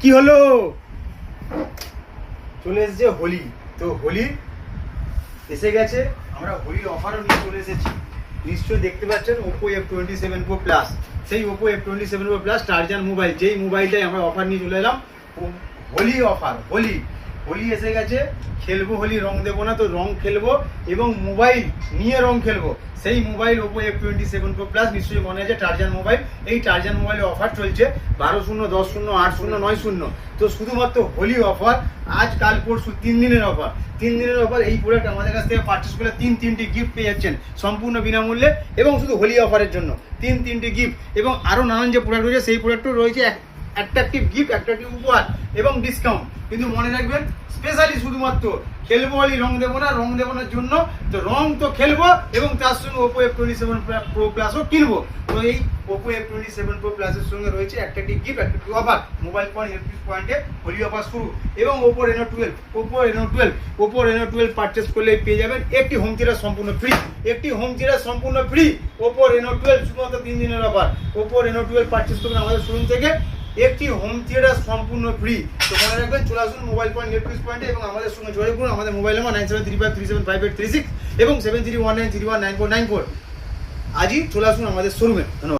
কি হলো? চলে এসছে হোলি। তো হোলি এসে গেছে। আমরা হোলির অফারও নিয়ে চলে এসেছি। নিশ্চয়ই দেখতে পাচ্ছেন Oppo F twenty seven pro plus সেই Oppo F twenty seven pro plus টার্জার mobile যেই মোবাইলটাই আমরা অফার নিয়ে চলে এলাম হোলি অফার হোলি। হোলি এসে গেছে, খেলব হোলি, রং দেবো না তো রং খেলব এবং মোবাইল নিয়ে রং খেলব। সেই mobile Oppo F twenty seven pro plus নিশ্চয়ই মনে আছে টার্জান মোবাইল এই টার্জান মোবাইলে অফার চলছে বারো শূন্য, দশ শূন্য, আট শূন্য, নয় শূন্য। তো শুধুমাত্র হোলি অফার আজ, কাল, পরশু, তিন দিনের অফার তিন দিনের অফার এই প্রোডাক্ট আমাদের কাছ থেকে পার্চেস করলে তিন, তিনটি গিফট পেয়ে যাচ্ছেন সম্পূর্ণ বিনামূল্যে এবং শুধু হোলি অফারের জন্য। তিন, তিনটি গিফট এবং আরও নানান যে প্রোডাক্ট রয়েছে, সেই প্রোডাক্টও রয়েছে অ্যাট্রাকটিভ গিফট অ্যাট্রাকটিভ উপহার এবং ডিসকাউন্ট কিন্তু মনে রাখবেন স্পেশালি শুধুমাত্র খেলব বলি রং দেবো না, রং দেবো না জন্য তো রং তো খেলব এবং তার সঙ্গে Oppo F twenty seven pro প্লাসও কিনবো। তো এই Oppo F twenty seven pro প্লাসের সঙ্গে রয়েছে একটা গিফট একটা অফার মোবাইল ফোন ইলেকট্রিক পয়েন্টে হোলি অফার শুরু। এবং Oppo Reno twelve Oppo Reno twelve Oppo Reno twelve purchase করলে পেয়ে যাবেন একটি হোম থিয়েটার সম্পূর্ণ ফ্রি একটি হোম থিয়েটার সম্পূর্ণ ফ্রি ওপো রেনো টুয়েলভ শুধুমাত্র তিন দিনের offer Oppo Reno twelve purchase করবেন আমাদের শোরুম থেকে। একটি হোম থিয়েটার সম্পূর্ণ ফ্রি তো মনে রাখবেন, চলে আসুন মোবাইল পয়েন্ট নেট নেটফ্লিক্স পয়েন্টে এবং আমাদের সঙ্গে যোগাযোগ করুন। আমাদের mobile number nine seven three five three seven five eight three six এবং seven three one nine three one nine four nine four আজই চলে আসুন আমাদের শোরুমে ধন্যবাদ।